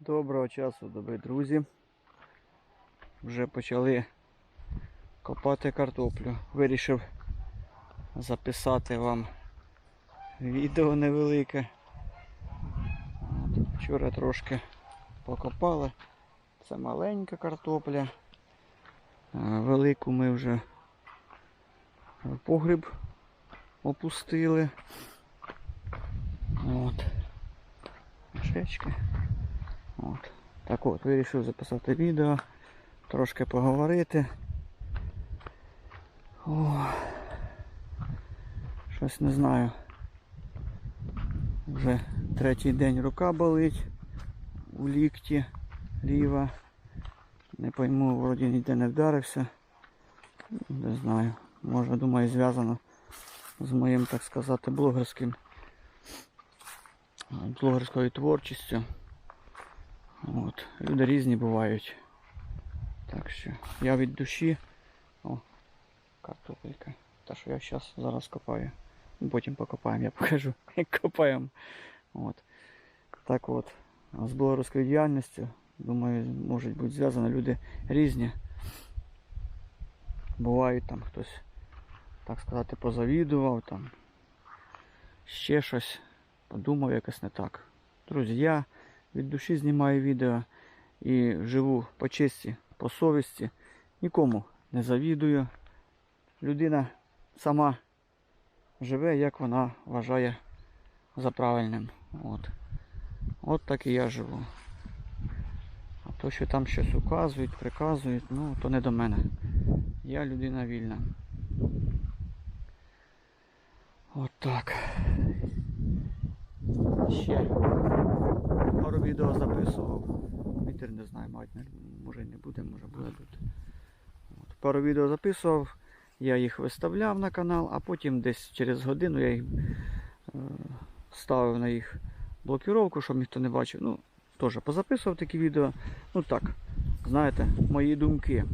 Доброго часу, добрі друзі. Вже почали копати картоплю. Вирішив записати вам відео невелике. Вчора трошки покопали. Це маленька картопля. Велику ми вже в погріб опустили. От. Мішечки. От. Так от, вирішив записати відео, трошки поговорити. О, щось не знаю. Вже третій день рука болить у лікті ліва. Не пойму, вроді ніде не вдарився. Не знаю. Може, думаю, зв'язано з моїм, так сказати, блогерським блогерською творчістю. От. Люди різні бувають. Так що я від душі. О, картопелька. Та що я зараз зараз копаю. Потім покопаємо, я покажу, як копаємо. От. Так от. З блогерською діяльністю, думаю, можуть бути зв'язані люди різні. Бувають там хтось, так сказати, позавідував, там ще щось, подумав якось не так. Друзі, я від душі знімаю відео і живу по честі, по совісті. Нікому не завідую. Людина сама живе, як вона вважає за правильним. От. От так і я живу. А то, що там щось указують, приказують, ну, то не до мене. Я людина вільна. От так. Ще пару відео записував. Вітер не знаю, мабуть, може не буде, може буде бути. От. Пару відео записував, я їх виставляв на канал, а потім десь через годину я їх е, ставив на їх блокіровку, щоб ніхто не бачив. Ну, теж позаписував такі відео. Ну так, знаєте, мої думки.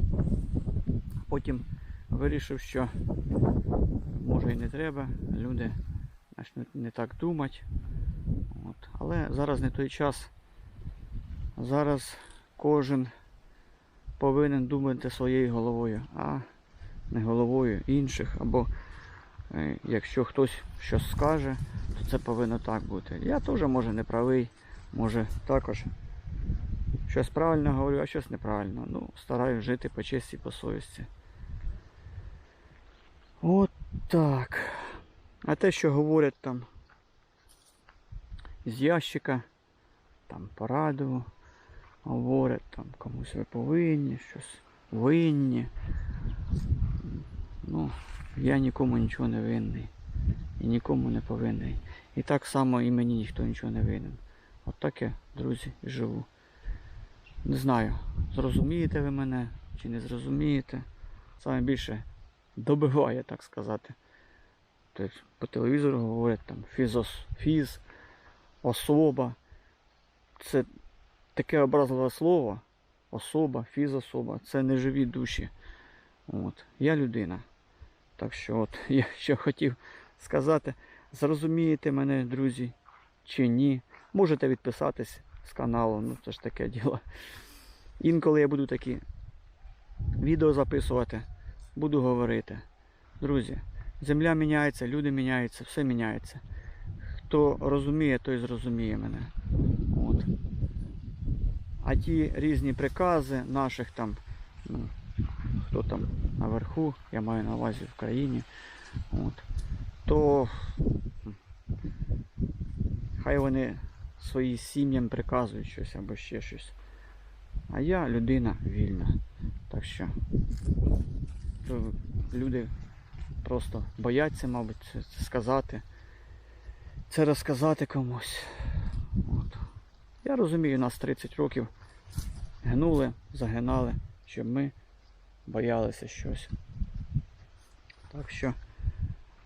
Потім вирішив, що може і не треба, люди почнуть не так думати. Але зараз не той час. Зараз кожен повинен думати своєю головою, а не головою інших. Або е, якщо хтось щось скаже, то це повинно так бути. Я теж може не правий, може також щось правильно говорю, а щось неправильно. Ну, стараюсь жити по честі, по совісті. От так. А те, що говорять там з ящика, там по радіо, говорять там комусь ви повинні, щось винні. Ну, я нікому нічого не винний. І нікому не повинний. І так само і мені ніхто нічого не винен. От так я, друзі, живу. Не знаю, зрозумієте ви мене чи не зрозумієте. Саме більше добиває, так сказати. Тобто по телевізору говорять там фізос, фіз, особа. Це таке образливе слово. Особа, фізособа. Це не живі душі. От. Я людина. Так що от я що хотів сказати. Зрозумієте мене, друзі, чи ні. Можете відписатись з каналу, ну це ж таке діло. Інколи я буду такі відео записувати, буду говорити. Друзі, земля міняється, люди міняються, все міняється. Хто розуміє, той зрозуміє мене. От. А ті різні прикази наших там, ну, хто там наверху, я маю на увазі в країні, от, то хай вони своїм сім'ям приказують щось або ще щось. А я людина вільна. Так що люди просто бояться, мабуть, сказати, це розказати комусь. От. Я розумію, нас 30 років гнули, загинали, щоб ми боялися щось. Так що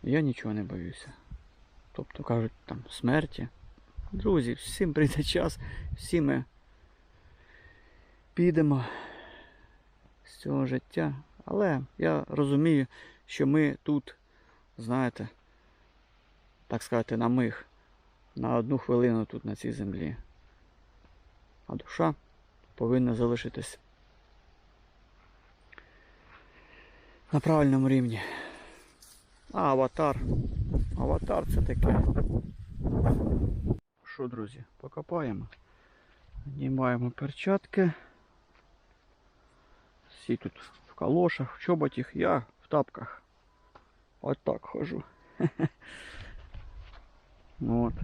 я нічого не боюся. Тобто кажуть там смерті. Друзі, всім прийде час, всі ми підемо з цього життя. Але я розумію, що ми тут, знаєте, так сказати, на миг, на одну хвилину тут на цій землі. а душа повинна залишитись на правильному рівні. А аватар. Аватар це таке. Що, друзі, покопаємо. Знімаємо перчатки. Всі тут в калошах, в чоботях, я в тапках. От так хожу. От.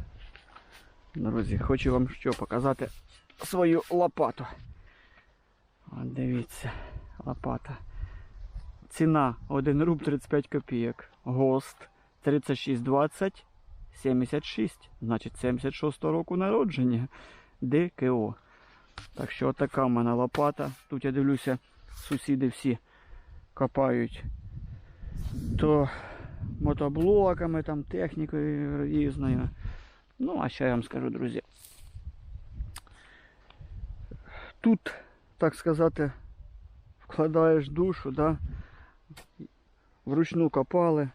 Друзі, хочу вам що показати свою лопату. От дивіться, лопата. Ціна 1 руб 35 копійок. ГОСТ 3620 76. Значить 76 року народження. ДКО. Так що така в мене лопата. Тут я дивлюся, сусіди всі копають. То мотоблоками, там технікою різною. Ну, а ще я вам скажу, друзі. Тут, так сказати, вкладаєш душу, да? вручну копали,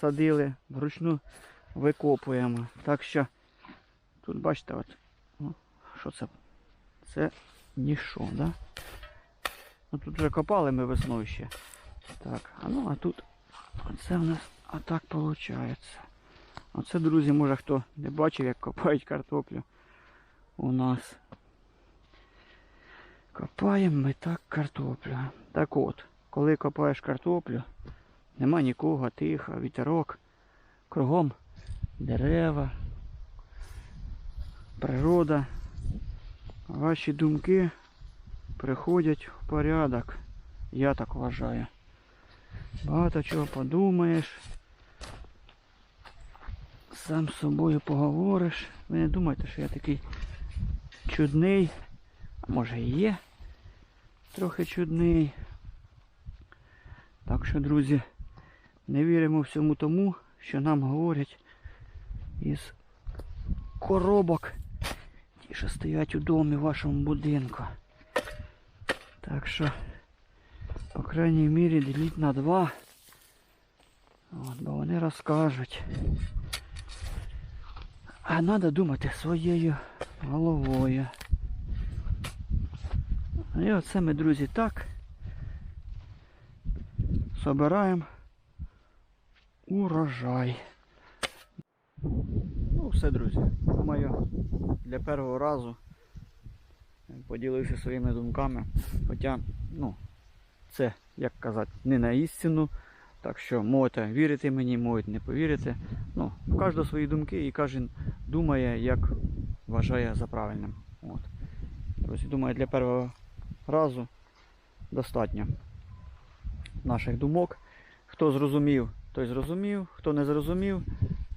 садили, вручну викопуємо. Так що тут бачите, от, що це? Це ніщо, да? Ну, тут вже копали ми весною ще. Так, а ну а тут оце в нас отак виходить. Оце, друзі, може хто не бачив, як копають картоплю у нас. Копаємо ми так картоплю. Так от, коли копаєш картоплю, нема нікого, тихо, вітерок, кругом дерева, природа. Ваші думки приходять в порядок. Я так вважаю. Багато чого подумаєш. Сам з собою поговориш. Ви не думайте, що я такий чудний. А може і є. Трохи чудний. Так що, друзі, не віримо всьому тому, що нам говорять із коробок, ті, що стоять у домі в вашому будинку. Так що, по крайній мірі, діліть на два. От, бо вони розкажуть. А треба думати своєю головою. І оце ми, друзі, так собираємо урожай. Ну, все, друзі. Думаю, для першого разу поділився своїми думками. Хоча, ну, це, як казати, не на істину. Так що можете вірити мені, можете не повірити. Ну, у кожного свої думки і кожен думає, як вважає за правильним. От. Друзі, думаю, для першого разу достатньо наших думок. Хто зрозумів, той зрозумів, хто не зрозумів,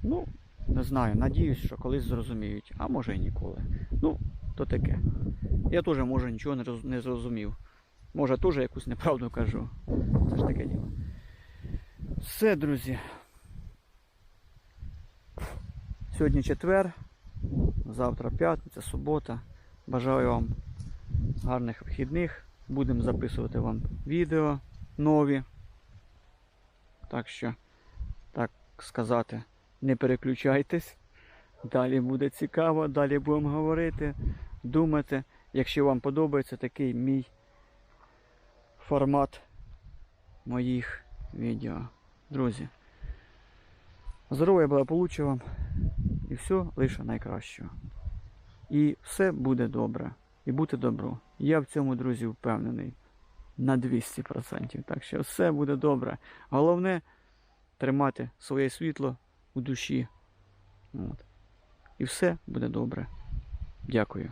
ну, не знаю, надіюсь, що колись зрозуміють, а може і ніколи. Ну, то таке. Я теж може нічого не зрозумів. Може теж якусь неправду кажу. Це ж таке діло. Все, друзі. Сьогодні четвер, завтра п'ятниця, субота. Бажаю вам гарних вихідних. Будемо записувати вам відео нові. Так що, так сказати, не переключайтесь. Далі буде цікаво, далі будемо говорити, думати. Якщо вам подобається такий мій формат моїх відео. Друзі, здоров'я благополуччя вам і все лише найкращого. І все буде добре. І буде добро. Я в цьому, друзі, впевнений на 200%. Так що все буде добре. Головне тримати своє світло у душі. От. І все буде добре. Дякую.